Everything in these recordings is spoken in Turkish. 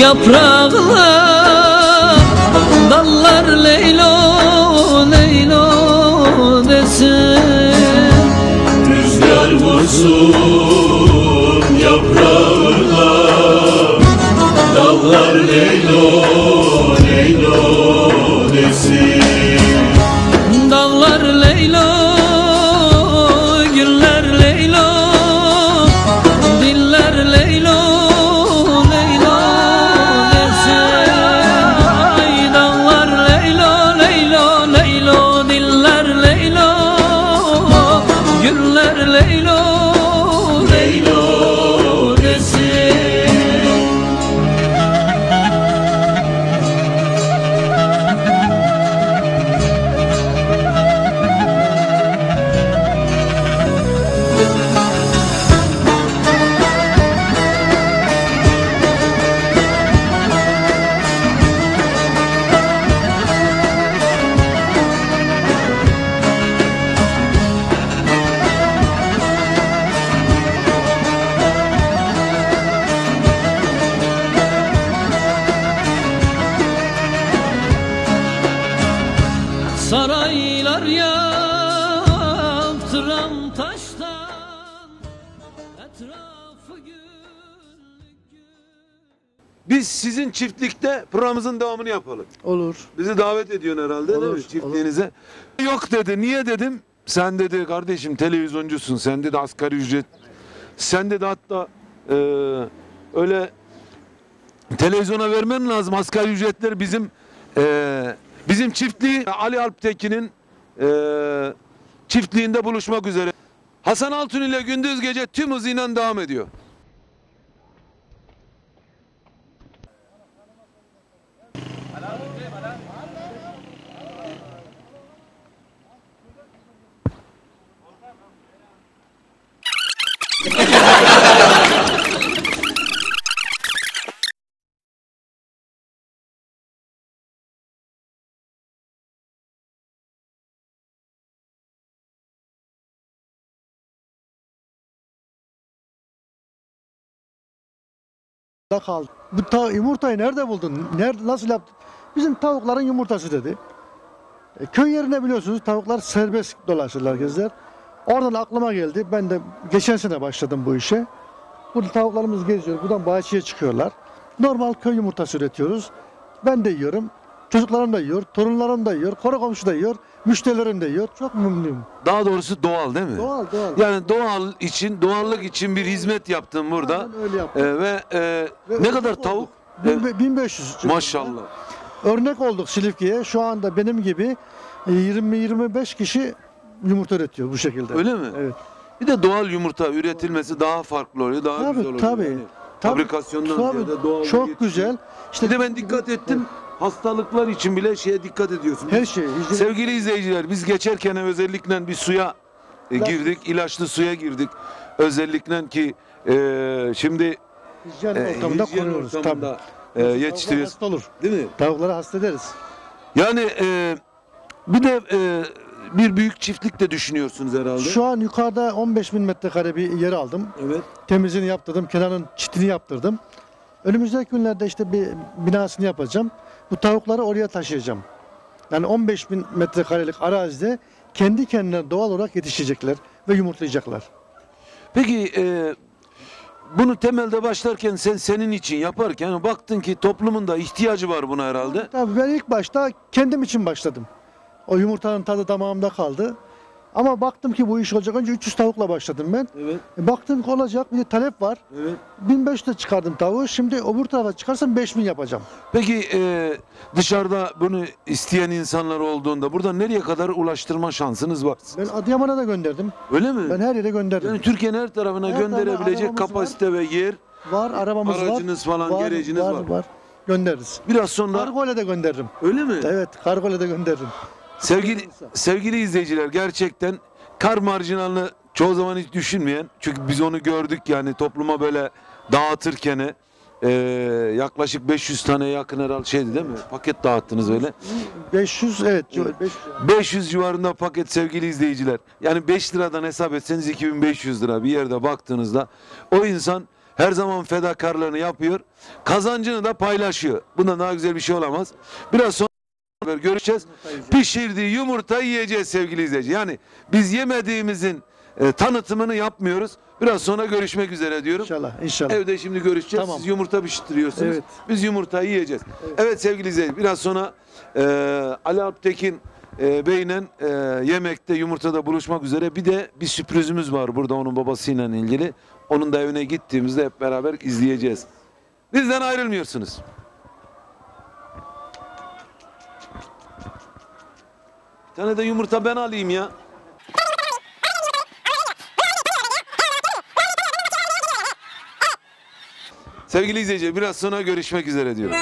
yaprağına Dallar Leylo Güller Leylo Leylo yaptıram taştan Etrafı güllük gül Biz sizin çiftlikte programımızın devamını yapalım. Olur. Bizi davet ediyorsun herhalde değil Olur, mi çiftliğinize? Yok dedi. Niye dedim? Sen dedi kardeşim televizyoncusun. Sen dedi asgari ücret. Sen dedi hatta e, öyle televizyona vermen lazım. Asgari ücretler bizim e, bizim çiftliği Ali Alptekin'in e, çiftliğinde buluşmak üzere. Hasan Altun ile gündüz gece tüm hızıyla devam ediyor. Da kaldı. Bu ta- yumurtayı nerede buldun? Nerede, nasıl yaptın? Bizim tavukların yumurtası dedi. E, köy yerine biliyorsunuz tavuklar serbest dolaşırlar gezler. Oradan aklıma geldi. Ben de geçen sene başladım bu işe. Burada tavuklarımız geziyor. Buradan bahçeye çıkıyorlar. Normal köy yumurtası üretiyoruz. Ben de yiyorum. Çocuklarım da yiyor. Torunlarım da yiyor. Kara komşu da yiyor. Müşterilerim de yiyor. Çok memnunum. Daha doğrusu doğal değil mi? Doğal doğal. Yani doğal için, doğallık için bir hizmet yaptın burada. Aynen öyle yaptım. Ee, ve, e, Ve ne kadar tavuk? Bin- Evet. 1500. Maşallah. Örnek olduk Silifke'ye. Şu anda benim gibi e, 20-25 kişi yumurta üretiyor bu şekilde. Öyle mi? Evet. Bir de doğal yumurta üretilmesi daha farklı oluyor, daha Tabii, güzel oluyor. tabii. Yani Tabii, Fabrikasyondan tabii. ziyade doğal Çok güzel. İşte Bir de ben dikkat ettim. Hastalıklar için bile şeye dikkat ediyorsun. her şey. hijyen- Sevgili izleyiciler biz geçerken özellikle bir suya e, girdik. ilaçlı suya girdik. Özellikle ki e, şimdi hijyen e, ortamında hijyen koruyoruz. ortamında e, yetiştiriyoruz. hasta olur. Değil mi? Tavukları hasta ederiz. Yani e, bir de e, bir büyük çiftlik de düşünüyorsunuz herhalde. Şu an yukarıda 15 bin metrekare bir yer aldım. Evet. Temizliğini yaptırdım. Kenarın çitini yaptırdım. Önümüzdeki günlerde işte bir binasını yapacağım. Bu tavukları oraya taşıyacağım. Yani 15 bin metrekarelik arazide kendi kendine doğal olarak yetişecekler ve yumurtlayacaklar. Peki e, bunu temelde başlarken sen senin için yaparken baktın ki toplumun da ihtiyacı var buna herhalde. Tabii ben ilk başta kendim için başladım. O yumurtanın tadı damağımda kaldı. Ama baktım ki bu iş olacak. Önce 300 tavukla başladım ben. Evet. E, baktım ki olacak. Bir de talep var. Evet. 1500'de çıkardım tavuğu. Şimdi öbür tarafa çıkarsam 5000 yapacağım. Peki e, dışarıda bunu isteyen insanlar olduğunda burada nereye kadar ulaştırma şansınız var? Ben Adıyaman'a da gönderdim. Öyle mi? Ben her yere gönderdim. Yani Türkiye'nin her tarafına Her tarafına gönderebilecek arabamız kapasite ve yer var arabamız var. Aracınız falan, var, gereciniz var. var. göndeririz. Biraz sonra Kargoyla da gönderirim. öyle mi? Evet, kargoyla da gönderirim. Sevgili sevgili izleyiciler gerçekten kar marjinalını çoğu zaman hiç düşünmeyen çünkü biz onu gördük yani topluma böyle dağıtırken e, yaklaşık 500 tane yakın herhalde şeydi değil mi? Paket dağıttınız öyle. 500 evet. 500. 500 civarında paket sevgili izleyiciler. Yani 5 liradan hesap etseniz 2500 lira bir yerde baktığınızda o insan her zaman fedakarlığını yapıyor. Kazancını da paylaşıyor. Bundan daha güzel bir şey olamaz. Biraz sonra görüşeceğiz. Pişirdiği yumurta yiyeceğiz sevgili izleyici. Yani biz yemediğimizin e, tanıtımını yapmıyoruz. Biraz sonra görüşmek üzere diyorum. İnşallah, inşallah. Evde şimdi görüşeceğiz. Tamam. Siz yumurta pişiriyorsunuz. Evet. Biz yumurtayı yiyeceğiz. Evet, sevgili izleyiciler biraz sonra e, Ali Alptekin e, Bey'le e, yemekte yumurtada buluşmak üzere. Bir de bir sürprizimiz var burada onun babasıyla ilgili. Onun da evine gittiğimizde hep beraber izleyeceğiz. Bizden ayrılmıyorsunuz. Tane de yumurta ben alayım ya. Sevgili izleyiciler biraz sonra görüşmek üzere diyorum.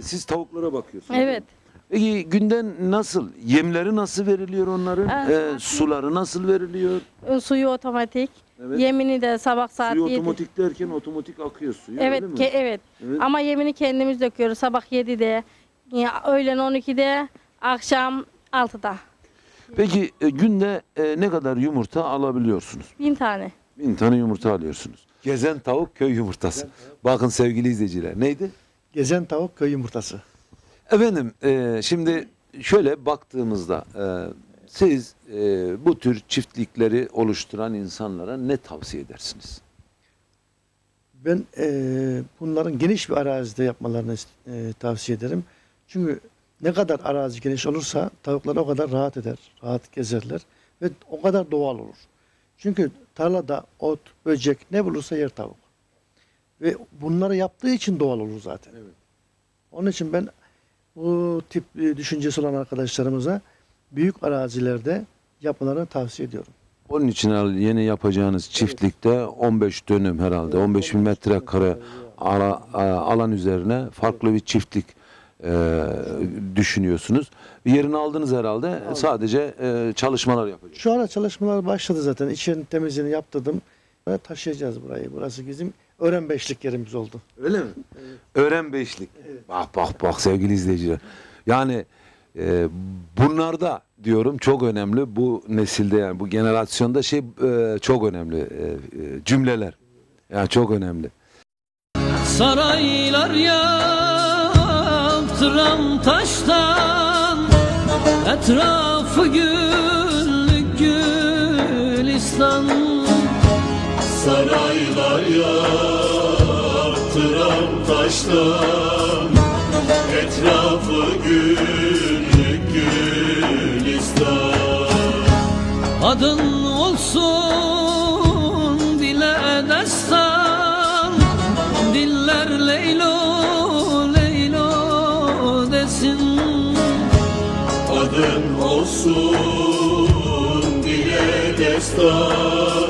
Siz tavuklara bakıyorsunuz. Evet. Peki günden nasıl? Yemleri nasıl veriliyor onların? Ah, Ee, suları nasıl veriliyor? e, Suyu otomatik. Evet. Yemini de sabah saat Suyu 7. otomatik derken otomatik akıyor suyu. Evet, öyle mi? ke- evet. Evet. Ama yemini kendimiz döküyoruz sabah 7'de, ya öğlen 12'de, akşam 6'da. Peki e, günde e, ne kadar yumurta alabiliyorsunuz? Bin tane. Bin tane yumurta alıyorsunuz. Gezen tavuk köy yumurtası. Bakın sevgili izleyiciler. Neydi? Gezen tavuk köy yumurtası. Efendim e, şimdi şöyle baktığımızda e, siz e, bu tür çiftlikleri oluşturan insanlara ne tavsiye edersiniz? Ben eee, bunların geniş bir arazide yapmalarını eee, tavsiye ederim. Çünkü ne kadar arazi geniş olursa tavuklar o kadar rahat eder, rahat gezerler ve o kadar doğal olur. Çünkü tarlada ot, böcek ne bulursa yer tavuk. Ve bunları yaptığı için doğal olur zaten. Onun için ben bu tip e, düşüncesi olan arkadaşlarımıza büyük arazilerde yapmalarını tavsiye ediyorum. Onun için yeni yapacağınız çiftlikte 15 dönüm herhalde 15 bin metrekare ala- alan üzerine farklı bir çiftlik e, düşünüyorsunuz. Yerini aldınız herhalde sadece e, çalışmalar yapacaksınız. Şu anda çalışmalar başladı zaten. İçerinin temizliğini yaptırdım. Ve taşıyacağız burayı. Burası bizim öğren beşlik yerimiz oldu. Öyle mi? Öğren beşlik. Bak bak bak sevgili izleyiciler. Yani e, bunlarda diyorum çok önemli bu nesilde yani bu generasyonda şey e, çok önemli e, e, cümleler. Yani çok önemli. Saraylar yaptıram taştan Etrafı güllük gülistan Saraylar yaptıran taştan Etrafı güllük gülistan. Adın olsun dile destan Diller Leylo Leylo desin. Adın olsun dile destan